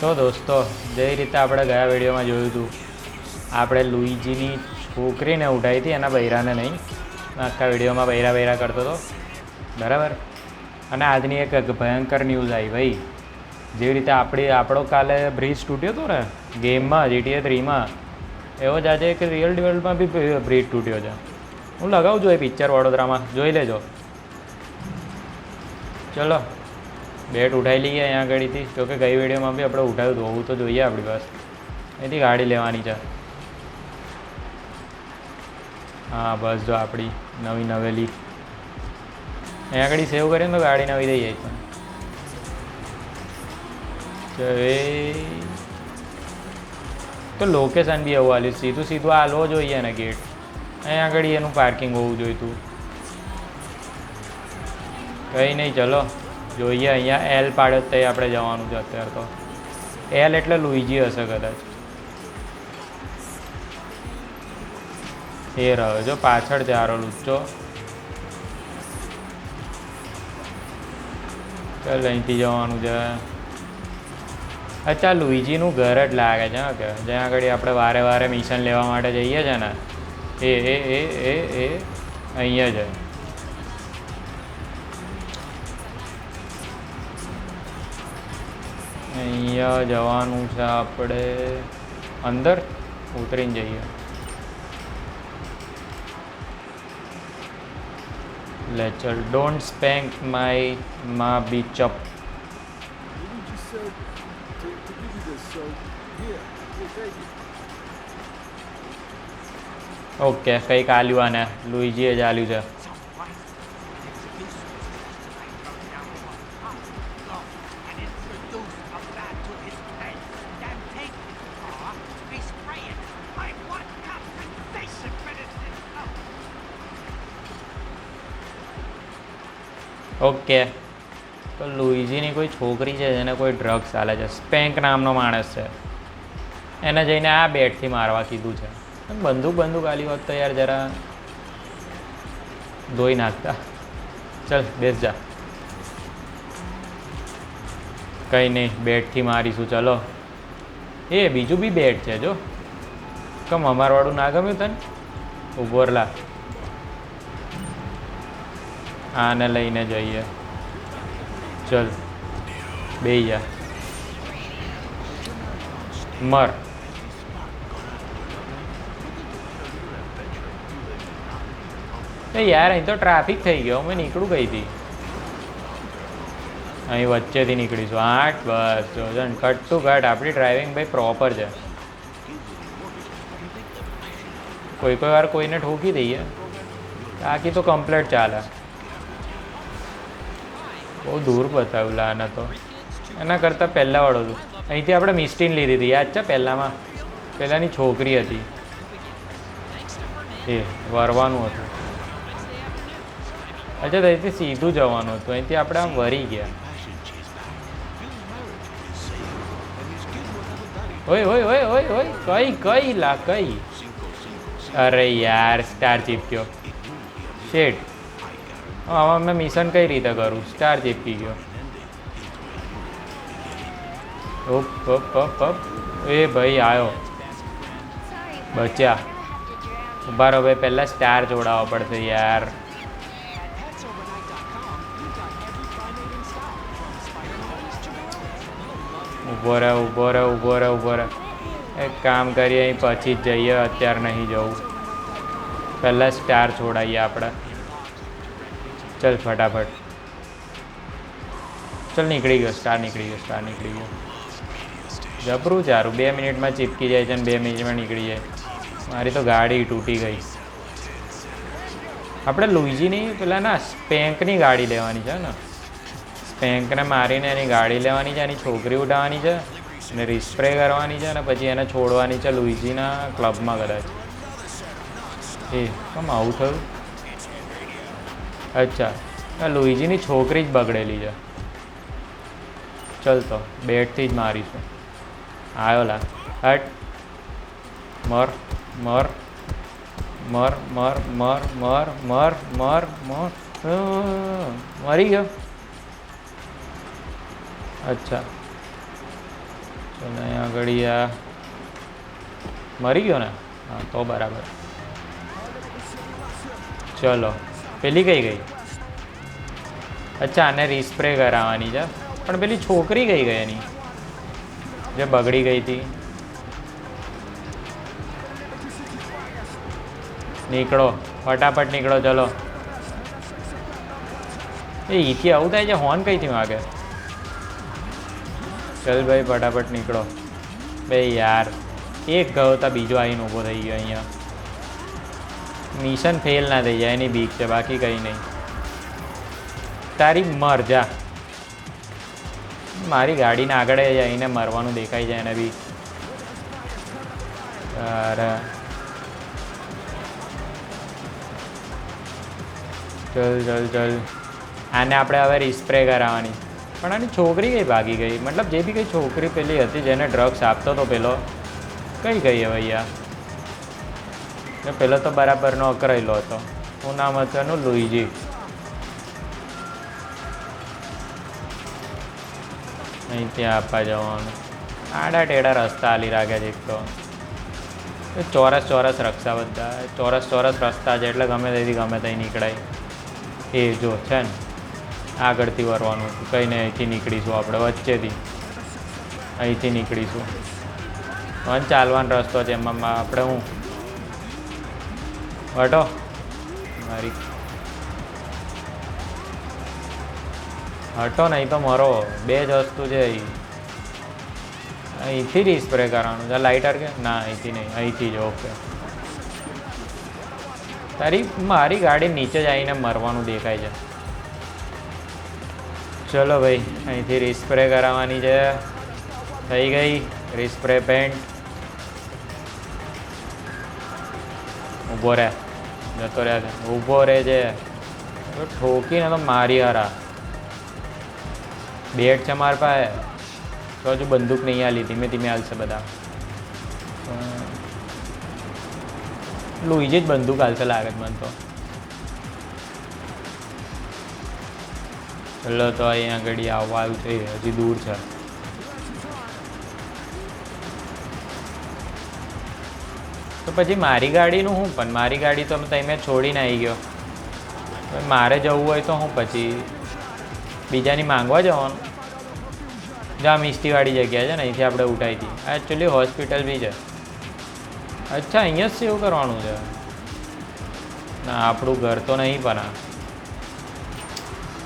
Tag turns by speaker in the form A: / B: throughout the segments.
A: તો દોસ્તો, જે રીતે આપણે ગયા વિડીયોમાં જોયું હતું, આપણે લુઈજીની છોકરીને ઉઠાવી હતી, એના બૈરાને નહીં. આખા વિડીયોમાં બૈરા બૈરા કરતો હતો. બરાબર? અને આજની એક ભયંકર ન્યૂઝ આવી ભાઈ. જેવી રીતે આપણી, આપણો કાલે બ્રિજ તૂટ્યો હતો ને ગેમમાં જીટીએ થ્રીમાં એવો જ આજે એક રિયલ ડિવેલ્ડમાં બી બ્રિજ તૂટ્યો છે. હું લગાવું એ પિક્ચર વડોદરામાં, જોઈ લેજો. ચલો. બેટ ઉઠાવી લઈએ અહીંયા આગળથી. તો કે ગઈ વિડીયોમાં બી આપણે ઉઠાવ્યું હોવું તો જોઈએ આપણી પાસે. એથી ગાડી લેવાની છે. હા, બસ જો આપણી નવી નવેલી. અહીંયા આગળ સેવ કરીએ તો ગાડી નવી થઈ જાય છે તો લોકેશન બી એવું આવ્યું સીધું સીધું આ લો જોઈએ ને ગેટ અહીંયા આગળ એનું પાર્કિંગ હોવું જોઈતું. કંઈ નહીં, ચલો. જોઈએ, અહીંયા એલ પાડે તે આપણે જવાનું છે અત્યારે તો. એલ એટલે લુઈજી હશે કદાચ. એ રહ્યો જો પાછળ આરો લુચ્ચો. ચાલ અહીંથી જવાનું છે. અચ્છા, લુઈજીનું ઘર જ લાગે છે, હા, કે જ્યાં આગળ આપણે વારે વારે મિશન લેવા માટે જઈએ છે ને, એ એ એ એ એ, અહીંયા છે અહીંયા જવાનું છે આપણે. અંદર ઉતરીને જઈએ. લે ચલ ડોન્ટ સ્પેન્ક માય મા બીચ અપ ઓકે કંઈક આલ્યું આને. લુઈજીએ જ આલ્યું છે. ઓકે. તો લુઈજીની કોઈ છોકરી છે જેને કોઈ ડ્રગ્સ ચાલે છે? સ્પેન્ક નામનો માણસ છે. એને જઈને આ બેટથી મારવા કીધું છે. બંદૂક બંદૂક આલી હોત તો યાર જરા ધોઈ નાખતા. ચલ, બેસ જા. કંઈ નહીં, બેટથી મારીશું, ચલો. એ, બીજું બી બેટ છે જો. કમ, અમારવાળું ના ગમ્યું તને? ઊભો રલા આને લઈને જઈએ. ચલ બે જા. મર. એ યાર, અહીં તો ટ્રાફિક થઈ ગયો. અમે નીકળું ગઈ હતી. અહીં વચ્ચેથી નીકળીશું. આઠ, બસ. જો કટ ટુ કટ આપણી ડ્રાઇવિંગ ભાઈ પ્રોપર છે. કોઈ કોઈ વાર કોઈને ઠોકી દઈએ. બાકી તો કમ્પ્લેટ ચાલે. બહુ દૂર બતાવ્યું લાને તો. એના કરતાં પહેલાંવાળો હતું અહીંથી આપણે મિસ્ટીન લીધી હતી, યાદ છે પહેલાંમાં? પહેલાંની છોકરી હતી. એ, વરવાનું હતું. અચ્છા અહીંથી સીધું જવાનું હતું. અહીંથી આપણે આમ વરી ગયા. ઓય ઓય ઓય ઓય ઓય, કઈ કઈ લા, કઈ? અરે યાર સ્ટાર ચીપક્યો શેટ આમાં મેં મિશન કઈ રીતે કરું? સ્ટાર ચીપકી ગયો. ઓપ ઓપ ઓપ ઓપ એ ભાઈ આવ્યો બચ્યા. ઊભા રહો ભાઈ, પહેલાં સ્ટાર જોડાવવા પડશે યાર. ઊભો રહે ઊભો રહે ઊભો રહે ઊભો રહે. એક કામ કરીએ, અહીં પછી જ જઈએ, અત્યારે નહીં જવું. પહેલાં સ્ટાર છોડાવીએ આપણે. ચલ ફટાફટ. ચલ નીકળી ગયો સ્ટાર નીકળી ગયો સ્ટાર નીકળી ગયો. જબરું ચારું, બે મિનિટમાં ચીપકી જાય છે અને બે મિનિટમાં નીકળી જાય. મારી તો ગાડી તૂટી ગઈ. આપણે લુઈજીની પેલા ના સ્પેન્કની ગાડી લેવાની છે ને. સ્પેન્કને મારીને એની ગાડી લેવાની છે, એની છોકરી ઉઠાવવાની છે અને રિસ્પ્રે કરવાની છે અને પછી એને છોડવાની છે લુઈજીના ક્લબમાં કદાચ. એ કેમ આવું થયું? અચ્છા. આ લુઈજીની છોકરી જ બગડેલી છે. ચલ તો, બેટથી જ મારીશું. આવ્યો લા. હટ. મર મર. મર મર મર મર મર મર મર. મરી ગયો. અચ્છા. ચલો, અહીંયા આગળ આ મરી ગયો ને? હા, તો બરાબર. ચલો. પેલી કઈ ગઈ? અચ્છા, આને રીસ્પ્રે કરાવવાની છે. પણ પેલી છોકરી કઈ ગઈ એની? જે બગડી ગઈ હતી. નીકળો, ફટાફટ નીકળો, ચલો. એ ઈથી આવું થાય છે? હોર્ન કઈથી વાગે ચલ ભાઈ, ફટાફટ નીકળો. બે યાર, એક ગયો તા બીજો આવીને ઊભો થઈ ગયો અહીંયા. મિશન ફેલ ના થઈ જાય, એની બીક છે, બાકી કંઈ નહીં. તારી મર જા. મારી ગાડીને આગળ જઈને મરવાનું દેખાય છે એને બી. ચલ ચલ ચલ. આને આપણે હવે રિસ્પ્રે કરાવવાની. પણ આની છોકરી કઈ ભાગી ગઈ? મતલબ જે બી કઈ છોકરી પેલી હતી જેને ડ્રગ્સ આપતો હતો પેલો. કઈ ગઈ હવે યાર ને પહેલો તો બરાબરનો અકરાયેલો હતો. શું નામ હતું એનું લુઈજી. અહીં ત્યાં આપવા જવાનું. આડા ટેડા રસ્તા હાલી રાખ્યા છે એક તો. ચોરસ ચોરસ રસ્તા બધા. ચોરસ ચોરસ રસ્તા છે એટલે ગમે ત્યાંથી ગમે ત્યાં નીકળાય. એ જો છે ને, આગળથી વરવાનું કહીને અહીંથી નીકળીશું આપણે વચ્ચેથી. અહીંથી નીકળીશું. પણ ચાલવાનો રસ્તો છે એમાં. આપણે હું હટો મારી. હટો નહીં તો મરો બે જ વસ્તુ છે અહીં અહીંથી જ સ્પ્રે કરવાનું છે. લાઇટર કે? ના, અહીંથી નહીં. અહીંથી જ ઓકે તારી, મારી ગાડી નીચે જ આવીને મરવાનું દેખાય છે. ચલો ભાઈ, અહીંથી રિસ્પ્રે કરાવવાની છે. થઈ ગઈ. રિસ્પ્રે પેન્ટ ઊભો રહે. જતો રહે ઊભો રહે છે. ઠોકીને તો મારી હરા. બેટ છે મારી પાસે. તો હજુ બંદૂક નહીં આલી. ધીમે ધીમે હાલશે બધા. લોહીજી જ બંદૂક હાલશે લાગે મને તો. ચલો તો અહીંયા આગળ આવવા આવ્યું છે. હજી દૂર છે. તો પછી મારી ગાડીનું હું પણ મારી ગાડી તો તમે છોડીને આવી ગયો. મારે જવું હોય તો હું પછી બીજાની માંગવા જવાનું. જ્યાં મિસ્ટીવાળી જગ્યા છે ને, અહીંથી આપણે ઉઠાવી હતી એકચ્યુઅલી હોસ્પિટલ બી છે. અચ્છા, અહીંયા જ સેવ કરવાનું છે? ના, આપણું ઘર તો નહીં પણ આ.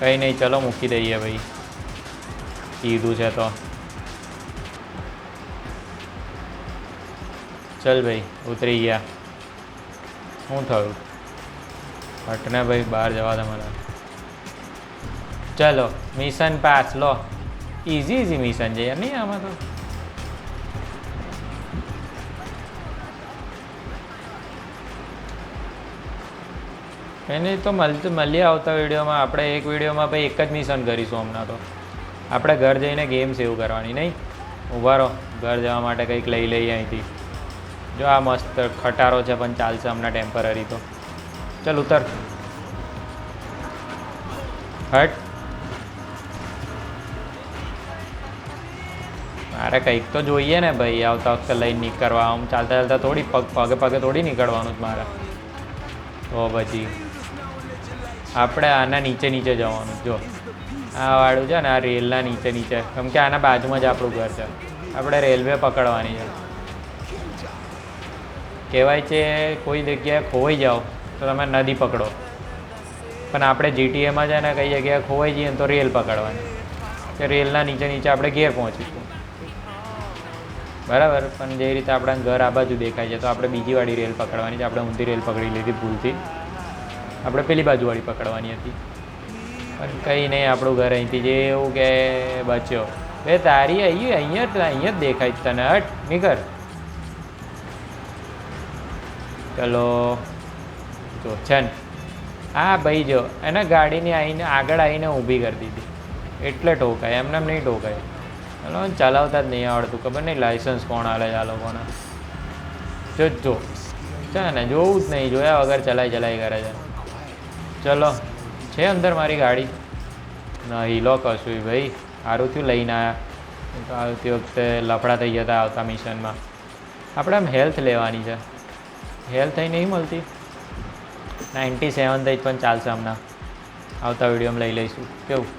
A: કંઈ નહીં, ચલો મૂકી દઈએ ભાઈ. કીધું છે તો. ચલ ભાઈ, ઉતરી ગયા. શું થયું? હટને ભાઈ બહાર જવા મને. ચલો મિશન પાસ લો. ઇઝી ઇઝી મિશન છે યાર, નહીં આમાં તો. એને તો મળતું મળીએ આવતા વિડીયોમાં, આપણે એક વિડીયોમાં ભાઈ એક જ મિશન કરીશું હમણાં તો. આપણે ઘર જઈને ગેમ સેવ કરવાની, નહીં? ઊભા રહો, ઘર જવા માટે કંઈક લઈ લઈએ અહીંથી. જો આ મસ્ત ખટારો છે પણ ચાલશે હમણાં ટેમ્પરરી તો. ચાલ ઉતર. હટ. મારે કંઈક તો જોઈએ ને ભાઈ, આવતા વખતે લઈને નીકળવા. આમ ચાલતા ચાલતા થોડી પગ, પગે પગે થોડી નીકળવાનું જ મારે. તો પછી આપણે આના નીચે નીચે જવાનું, જો. આ વાળું છે ને, આ રેલના નીચે નીચે. કેમ કે આના બાજુમાં જ આપણું ઘર છે. આપણે રેલવે પકડવાની છે. કહેવાય છે, કોઈ જગ્યાએ ખોવાઈ જાઓ તો તમે નદી પકડો. પણ આપણે જીટીએમાં છે ને કઈ જગ્યાએ ખોવાઈ જઈએ તો રેલ પકડવાની. કે રેલના નીચે નીચે આપણે ઘેર પહોંચીશું. બરાબર? પણ જે રીતે આપણા ઘર આ બાજુ દેખાય છે, તો આપણે બીજી વાળી રેલ પકડવાની છે. આપણે ઊંધી રેલ પકડી લીધી ભૂલથી. આપણે પેલી બાજુવાળી પકડવાની હતી. પણ કંઈ નહીં, આપણું ઘર અહીંથી જે એવું કે બચ્યો. એ તારી, અહીં, અહીંયા અહીંયા જ દેખાય તને, હટ, નીકળ. ચલો જો છે ને હા ભાઈ જો એને ગાડીની આવીને આગળ આવીને ઊભી કરી દીધી. એટલે ઠોકાય એમને એમ નહીં ઠોકાય ચલો ચલાવતા જ નહીં આવડતું, ખબર નહીં લાઇસન્સ કોણ આવે આ લોકોને. જો જો છે ને, જોવું જ નહીં, જોયા વગર ચલાઈ ચલાઈ કરે છે. ચલો, છે અંદર મારી ગાડી? ના લો કશું ભાઈ. સારું થયું લઈને આવ્યા આવતી વખતે લફડા થઈ જતા આવતા મિશનમાં આપણે આમ હેલ્થ લેવાની છે. હેલ્થ અહીં નહીં મળતી. નાઇન્ટી સેવન થઈ પણ ચાલશે હમણાં. આવતા વિડીયોમાં લઈ લઈશું. કેવું?